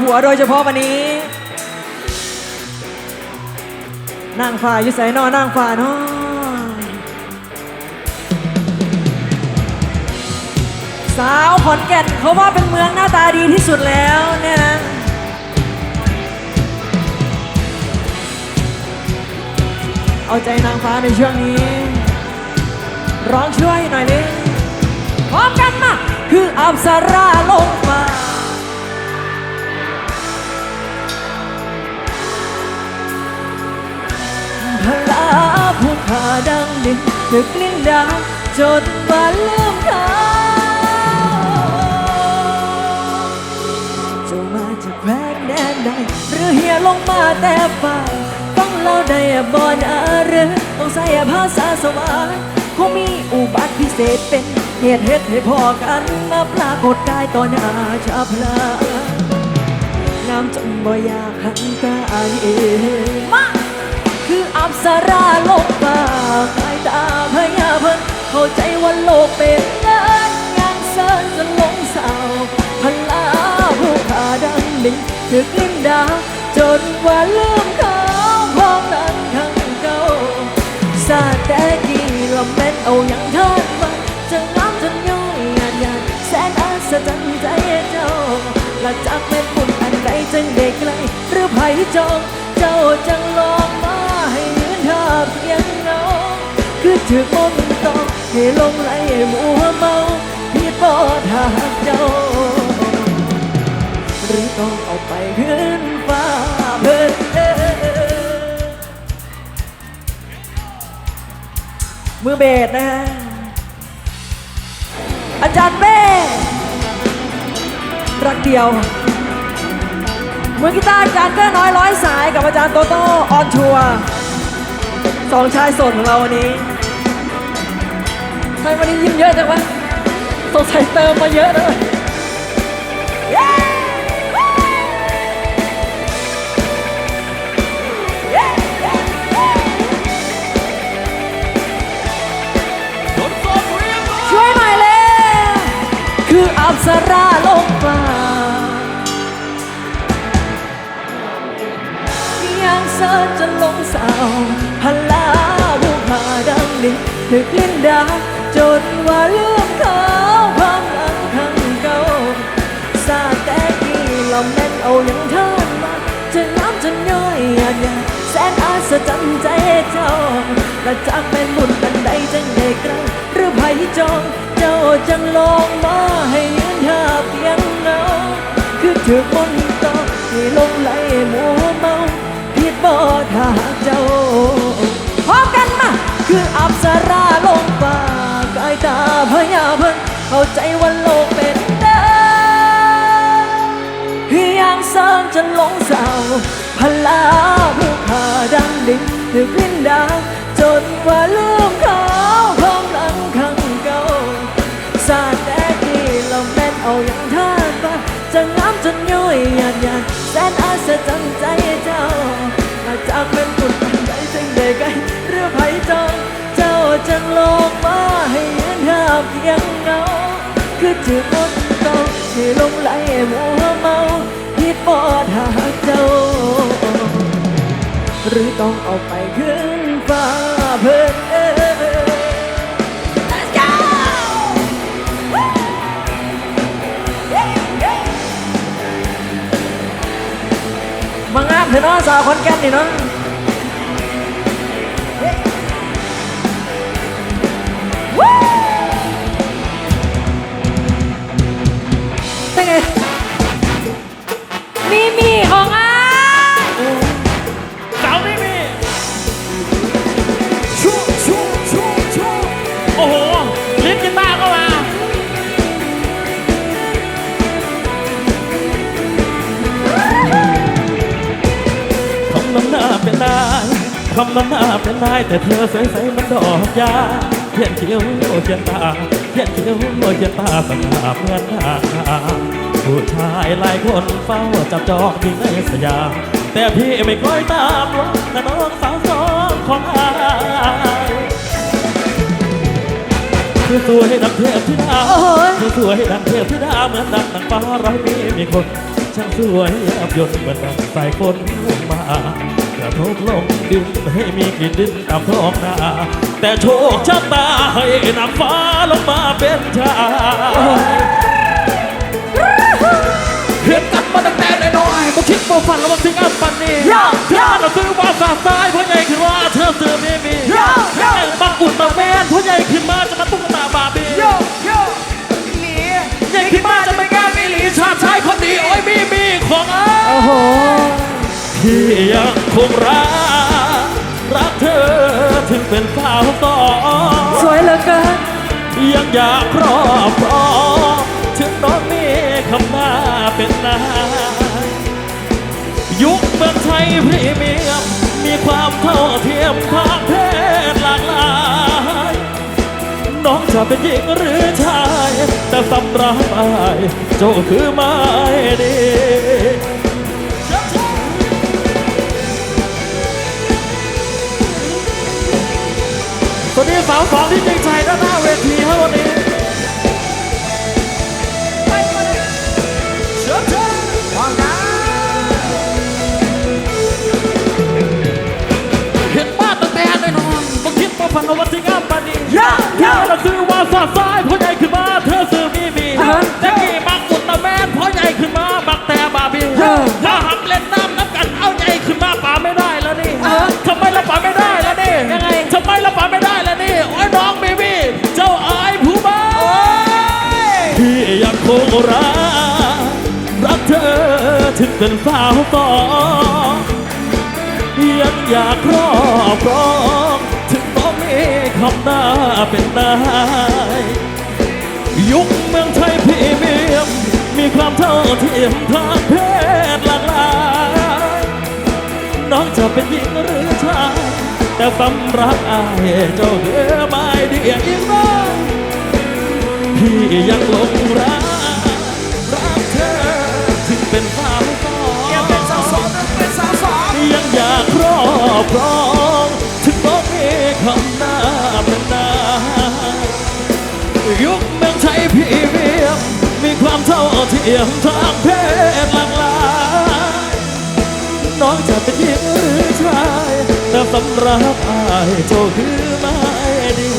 ผัวโดยเฉพาะวันนี้นางฟ้าอยู่ใส่นอนางฟ้าเนาะสาวขอนแก่นเขาว่าเป็นเมืองหน้าตาดีที่สุดแล้วเนี่ยนะเอาใจนางฟ้าในช่วงนี้ ร้องช่วยหน่อยดิพร้อมกันมา คืออับสาราลงมาาผู้ขาดังดินถึกลิ้นดาวจดว่าลืมเขาเจ้ามาจากแคว้นแดนใดหรือเฮียลงมาแต่ฝ่ายต้องเล่าได้บอนอะไรต้องใส่ภาษาสวรรค์คงมีอุบัติพิเศษเป็นเหตุเหตุให้พอกันมาปรากฏกายต่อหน้าชาพลางามจนบ่อยากหันตาเองมา คืออับสาราโลกตาสายตาพยาเพิ่นเข้าใจว่าโลกเป็นเงินยังเสิร์จนลงสาวพลาผู้ขาดังดิ่งถึกลิ้นดา จนว่าลืมเขาพองนั้นทั้งเก่าซาแต่กี่ละแม่นเอาอย่างเทิดมาจะงามจนย่อยหยาดหยาดแสนอัศจรรย์ใจเจ้าและจากแม่นบุญอันใดจึงเด็กไกลหรือไผจองเจ้าจังลอง ถือมนต์ต้องให้ลงไหลมัวเมาพี่ปอดหากเจ้า หรือต้องเอาไปขึ้นฟ้าเพิ่นเอ้มือเบสนะฮะอาจารย์เป้รักเดียว มือกีตาร์อาจารย์เต้น้อยร้อยสายกับอาจารย์โตโต้ออนทัวร์สองชายสดของเราวันนี้ มวันนี้ยิ้มเยอะจังวะสงสัยเติมมาเยอะเลยช่วยหน่อยเลยคืออับสราลงฟ้ายังเสิร์จะลงสาวพลาบุพาดังลิ้นถึกลิ้นดา จนว่าลืมเขาความหลังครั้งเก่าซาแต่กี้เราแม่นเอาอย่างเธอมาจะน้ำจนย่อยหยาดหยาดแสนอาศจรรย์ใจเจ้าและจากเป็นบุญบันใดจังได้กลางหรือไผจองเจ้าจังลองมาให้ยืนท่าเพียงเงาคือถือคน เข้าใจว่าโลกเป็นดาวเพียงเสิร์จนหลงเศร้าพลาผู้ขาดังดิ่งถึกลิ้นดาวจนว่าลืม ถือคนโตที่ลงไหลมัวเมาผิดบอดหาเจ้า หรือต้องเอาไปขึ้นฟ้าเพิ่นเอ้ย Let's go! มางามเถอะเนาะสาวคนแก่นนี่เนาะ คำนำหน้าเป็นนายแต่เธอใสใสมันดอกยาเขียนคิ้วเขียนตาเขียนคิ้วเขียนตาสง่าเหมือนนางผู้ชายหลายคนเฝ้าจับจองยิงในสยามแต่พี่ไม่คอยตามหรอกแต่น้องสาวสองของอายคือสวยดังเทพธิดาโอ้โหคือสวยดังเทพธิดาเหมือนดังนางฟ้าร้อยปีมีคนช่างสวยยับยนเหมือนดังสายฝนมา กระทบลงดินให้มีกลิ่นดินตามท้องนาแต่โชคชะตาให้นำฟ้าลงมาเป็นชายเห็นกันมาตั้งแต่น้อยๆบ่คิดบ่ฝันแล้วว่าสิ่ง งคงรักรักเธอถึงเป็นสาวต่อสวยเหลือเกินยังอยากครอบครองถึงน้องมีคำหน้าเป็นนายยุคเมืองไทยพรีเมียมมีความเท่าเทียมทางเพศหลากหลายน้องจะเป็นหญิงหรือชาย แต่สำหรับอายเจ้าคือไม่ดี สวัสดีสาวสองที่จริงใจด้านหน้าเวทีครับวันนี้เชิญเชิญมองนะเห็นมาตั้งแต่น้อยๆบ่คิดบ่ฝันว่าวันที่งามปานนี้ย่าเธย่าอน่ะซื้อว่าสาซ้า ถึงเป็นสาวต่อยังอยากครอบครองถึงต้องมีคำหน้าเป็นนายยุคเมืองไทยพรีเมียมมีความเท่าเทียมทางเพศหลากหลายน้องจะเป็นหญิงหรือชาย แต่สำหรับอายเจ้าคือไม่ดียอีกน้อยพี่ยังหลงรัก อบครองถึงต้องมีคำหน้าเป็นนายยุคเมืองไทยพี่เมียมมีความเท่าเทียมทางเพศหลากหลายน้องจะเป็นหญิงหรือชายแต่สำหรับอายเจ้าคือไม่ดี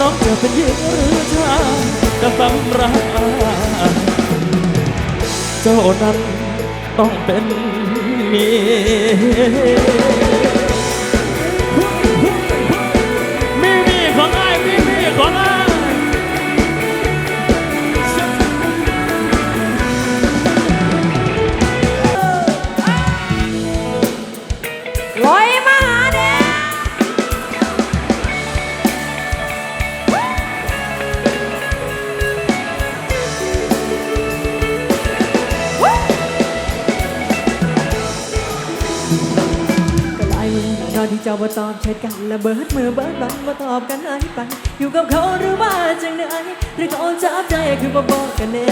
น้องจะเป็นหญิงหรือชายจะสำหรับอายเจ้านั้นต้องเป็น เที่เจ้าบ่ตอบแชทกันและเบิดมือเบิดบันบ่ตอบกันหายไป อยู่กับเขาหรือว่าจังไดหรือเขาจับใจคือบ่บอกกันแน่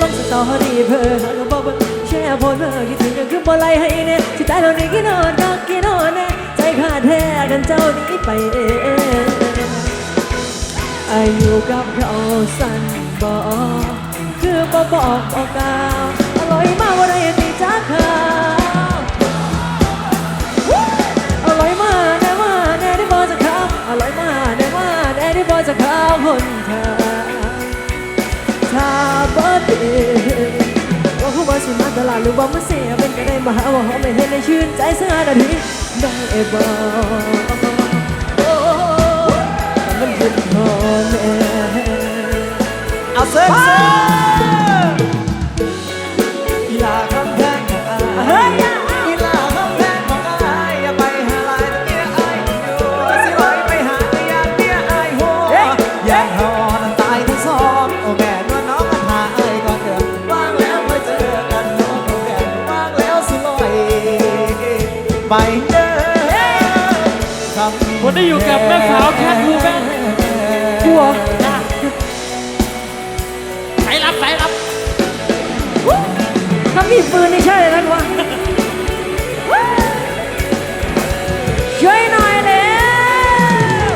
ลงสตอรี่เพื่อหาก็บอกว่แชร์โพสเพื่อคิดถึงก็คือบ่ไล่ให้แน่สิตายตอนนี้กี่นอนดักกี่นอนแน่ใจขาดแท้กันเจ้านี้ไปเองอายุกับเขาสั้นบอกคือบ่บอกบอกกล่าวอร่อยมากว่าได้ตีจากเขา นทางถ้าบ่ดีว่าผู้ว่าสิมาตลาดหรือว่ามาเสียเป็นกันได้มาหาว่าเขาไม่เห็นในชื่นใจสักนาทีได้บ่ วันนี้อยู่กับแม่สาวแคทบูแบนกลัวสายรับสายรับถ้ามีปืนนี่ใช่เลยนะวะช่วยหน่อยเร็ว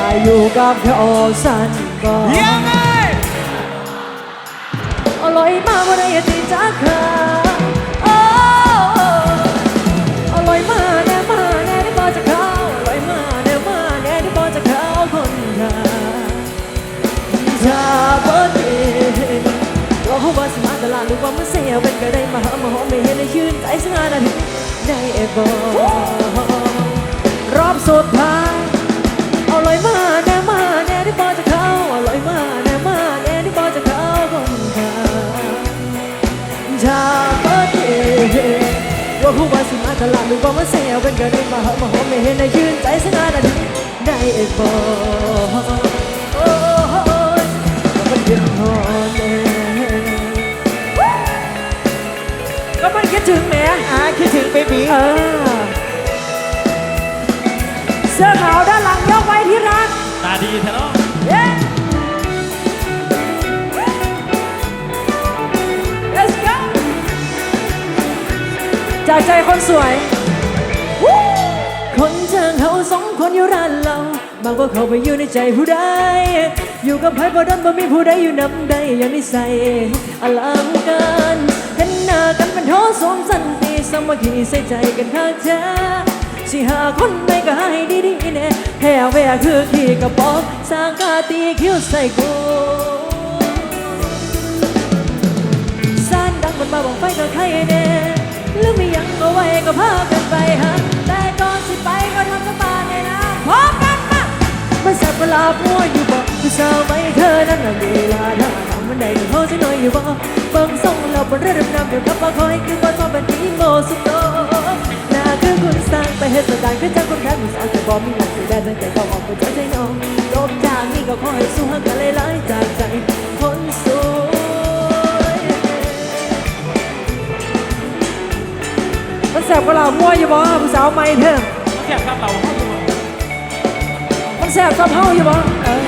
อายุกับเขาสั้นก็ยังไงร่อยมากว่าได้ตีจ้าค่ะโวเสียเป็นก็ได้มาหามาหอมไม่เห็นในชื่นใจสักนาทีได้บอกรอบสุดท้ายเอร่อยมาแน่มาแน่ที่พอจะเข้าอร่อยมาแน่มาแน่ที่พอจะเข้าคนค่ะชาเปิดเว่าผู้ว่าสิมาตลาดหรือว่ามาเสียเป็นก็ได้มาหอมมาหอมไม่เห็นในชื่นใจสักนาทีได้บอก คิดถึงแหม่อ่าคิดถึงเบบีเออเสื้อขาวด้านหลังยกไว้ที่รัก ตาดีแท้เนาะเย้ Let's go จากใจคนสวย คนจ้างเขาสองคนอยู่ร้านเราบางว่าเขาไปอยู่ในใจผู้ใด อยู่กับไพ่บ่ดันบ่มีผู้ใดอยู่นำใดอย่างนิสัยอลังการเห็นหน้ากันเป็นโทสมสันติสมัคคีใส่ใจกันข้างแท้สิหาคนไม่ก็ให้ดีๆแน่แพ้แวคือขี้กระป๋องสร้างกาตีคิ้วใส่กูสานดังบนมาบอกไฟกับใครแน่หรือมียังเอาไว้ก็พากันไปฮะแต่ก่อนสิไปก็ทำสบายเลยนะพร้อมกัน เวลาพัวอยู่บอกผู้สาวไม่เธอนั้นน่ะเวลาถ้าทำมันใดก็เขาจะหน้อยอยู่บอกเบิ่งส่งเราบนเรือดำน้ำเดี๋ยวกลับมาคอยคือว่าชอบเป็นที่โมสุดโตน่าคือคุณสร้างไปเฮ็ดสถานคือจังคนรักผู้สาวแต่บ่มีหลักสีแดงตั้งแต่ก็ออกไปเจใจน้องจบจากนี้ก็ขอให้สู้หักกันหลายๆจากใจคนสวยมันแสบกว่าเรามั่วอยู่บ่ผู้สาวไม่เถอะแค่ครับเรา แสบซ้ำเฮาอยู่บ่เออ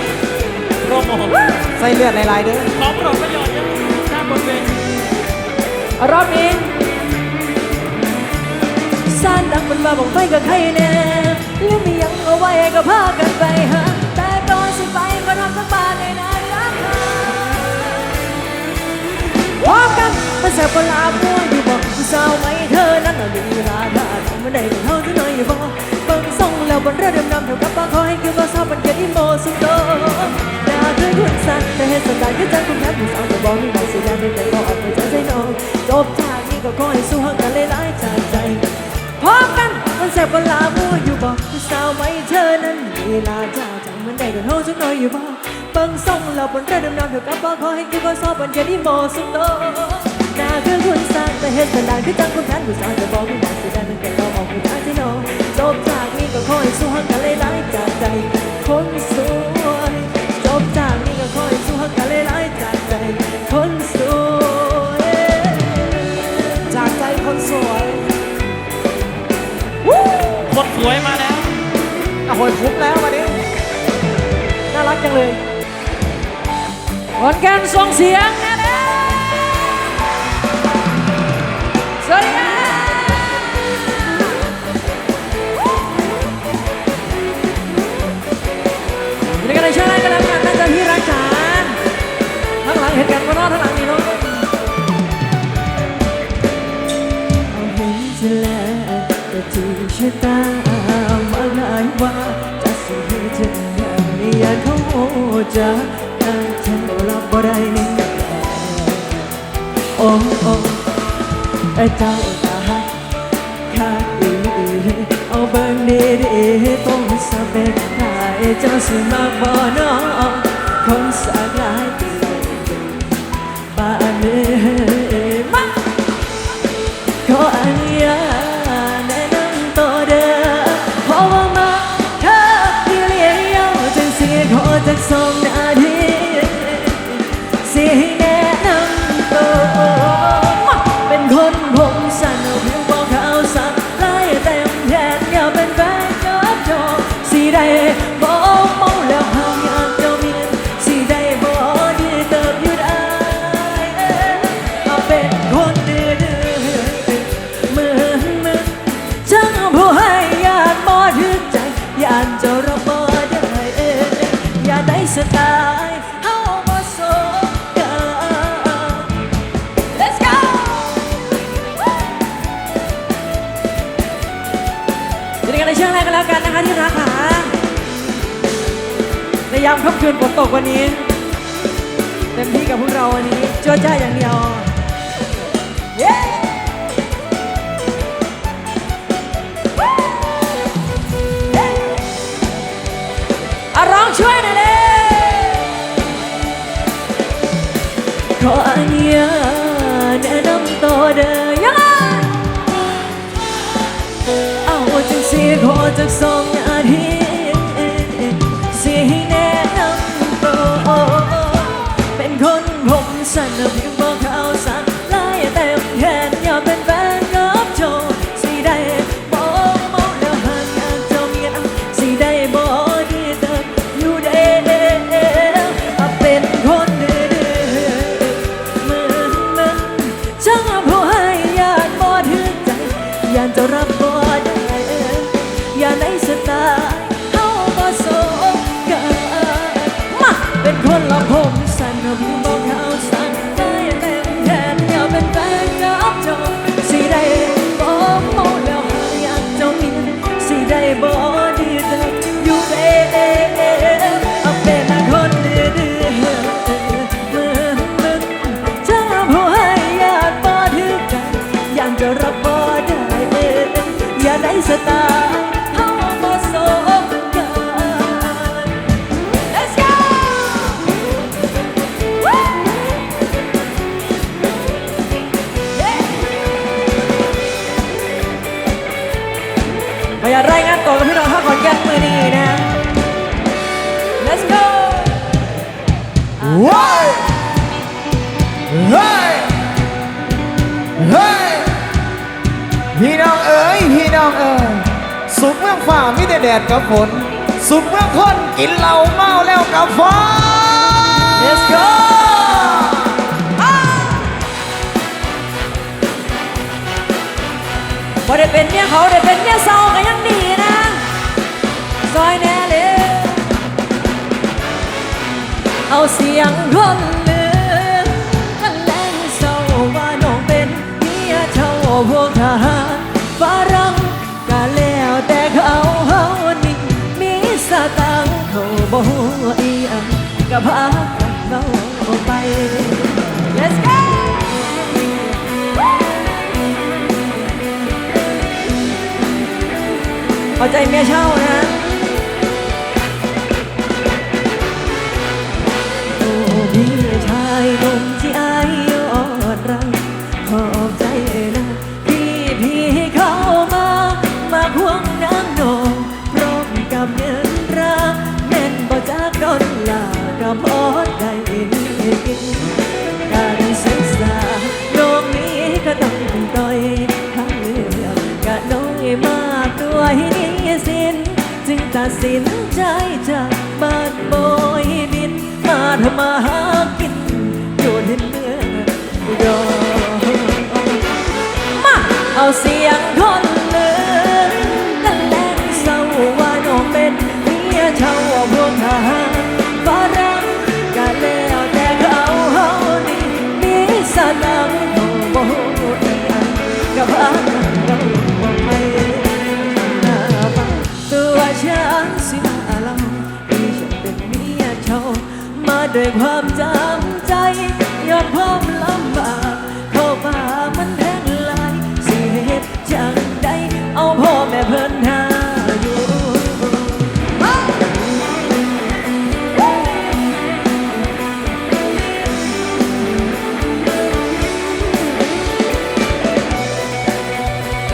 โรโมทใส่เลือดหลายๆเด้อขอประโยชน์ประโยชน์ยังหน้าบนเวทีเอารอบนี้สานดังมันมาบอกไปกับใครแน่หรือมีหยังเอาไว้ก็พากันไปหาแต่ก่อนสิไปก็ทำสักบาทในนารักค่ะพร้อมกันมันแสบกว่าลามั่วอยู่บ่ผู้สาวไม่เธอนั้นน่ะลีลาท่าทำมันได้ของเฮาจะน้อยอยู่บ่เบิ่ง ส่งแล้วบนเรือดำน้ำเท่ากับปลาคอยคือว่าสาวมันเกิดอีโมสุดโตน่าเคยคุณสันแต่เหตุสถานคือจังคุณแทบผู้สาวแต่บอกมีบางสิ่งอย่างหนึ่งแต่ก็ออกไปจากใจน้องจบจากนี้ก็ขอให้สู้หักกันหลายจากใจพร้อมกันมันแสบเวลามัวอยู่บอกผู้สาวไม่เธอนั้นเวลาจ้าจังมันได้กันโหจังน้อยอยู่บอกเบิ่งส่งเราบนเรือดำน้ำเท่ากับปลาคอยคือว่าสอบมันแค่นี้โมสุดโต น่าคือคุณสันแต่เหตุสถานคือจังคุณแทบผู้สาวแต่บอกมีบางสิ่งอย่างหนึ่งแต่ก็ออกไปจากใจน้องจบจากนี้ก็ขอให้สู้หักกันหลายๆจากใจ คนสวยจบจากนี้ก็คอยสู้หักกันหลายๆจากใจ คนสวยจากใจคนสวยคนสวยมาแล้วอะโหยคุ้มแล้ววันนี้น่ารักจังเลยขอนแก่นส่งเสียง แต่ชะตามาหลายว่าจะสิให้เธออย่างนี้อยากเขาจะตั้งเธอรับบ่ได้โอ้โอ้ไอ้เจ้าตาหักขาดอีหลีเอาเบิ่งดีดีต้องสะเบ็ดหายเจ้าสิมาบ่น้องคนสักหลาย ต็มที่กับพวกเราวันนี้เจ้าจ้าอย่างเดียว เย้ você tá. มิได้แดดกับฝน สุดเมื่อคนกินเหล้าเมาแล้วกับฟ้า Let's go พอได้เป็นเมียเขาได้เป็นเมียเศร้าก็ยังดีนะซอยแน่เลยเอาเสียงร่น พากเราไป Let's go เอาใจเมียเช่านะ สินใจจากบาดบอยบินมาทำมหา ด้วยความจำใจย้อนความลำบากเข้าป่ามันแห้งลายสิเหตุจังใดเอาพ่อแม่เพิ่นหาอยู่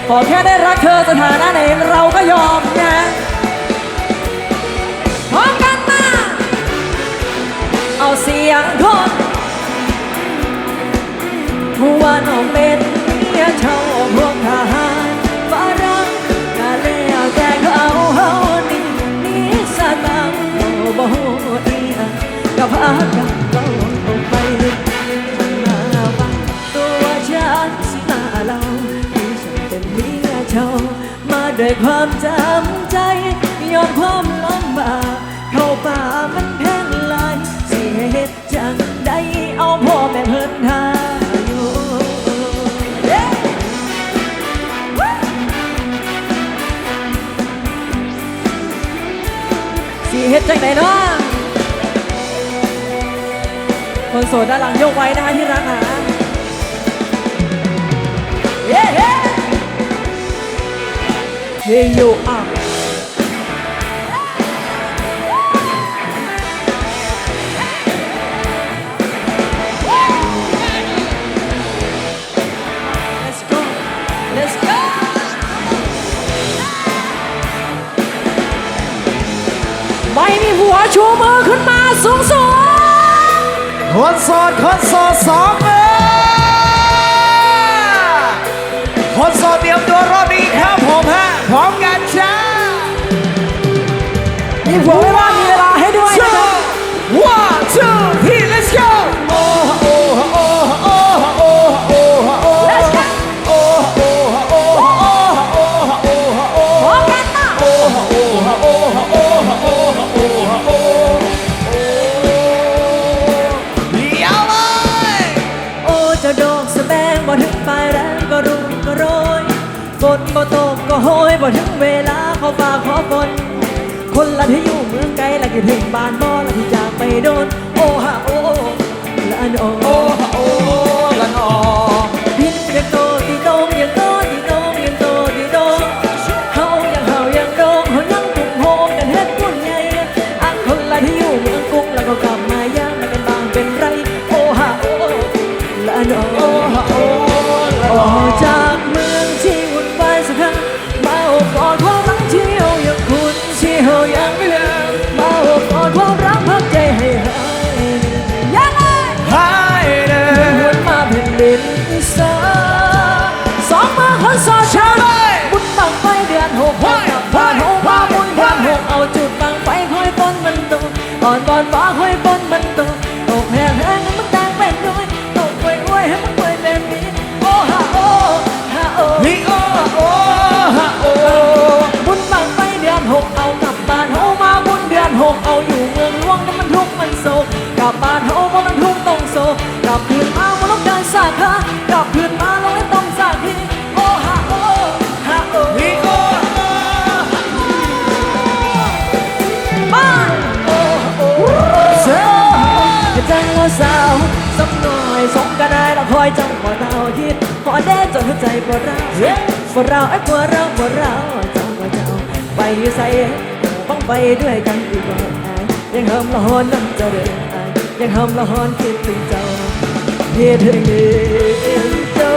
ขอแค่ได้รักเธอสถานะไหนเราก็ยอมนะ เพรว่าน้องเป็นเมียชาวพวกทหารฝรั่งกาเล้วแต่เขาเฮานี่นิสตังโลบ่ดีกับอาการเราลงไปลึนมาบังตัวฉันสิมาเล่าที่ฉันเป็นเมียชาวมาด้วยความจำใจยอมความลำบากเข้าป่ามัน เฮ็ดจังไหนเนาะคนโสดด้านหลังยกไว้นะคะที่รักหาเย้เฮ้เฮโยอะ ไม่มีหัวชูมือขึ้นมาสูงสูงคนโสดคนโสดสองมือคนโสดเตรียมตัวรอบนี้ครับผมฮะพร้อมกันจ้ามีหัวไม่ว่า เวลาเขาฝากขอฝนคนละที่อยู่เมืองไกลละคิดถึงบ้านบ่ละที่จากไปโดน โอ้ฮะโอ้ละอันโอ้โอ้โอ้ละนอ บัวใจปวดร้าวปวดร้าวไอ้ปวดร้าวปวดร้าวจังว่าเจ้าไปอยู่ใส่บังไปด้วยกันอีกบ่อายังเฮิมละหอนน้ำเจ้าเด้ออายยังเฮิมละหอนคิดถึงเจ้าเฮ็ดให้เห็นเจ้า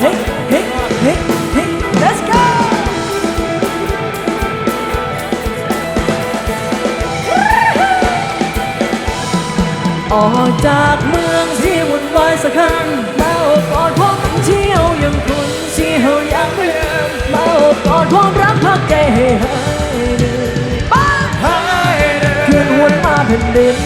เฮ้ยเฮ้เฮ้เฮ้ let's go ออกจากมือ วุ่นวายสักครั้งมาโอบกอดความรักที่เฮายังคุ้นที่เฮายังไม่ลืมมาโอบกอดความรักพักใจให้หายเหนื่อยบ้าหายเลยคืนวนมาแผ่นดิน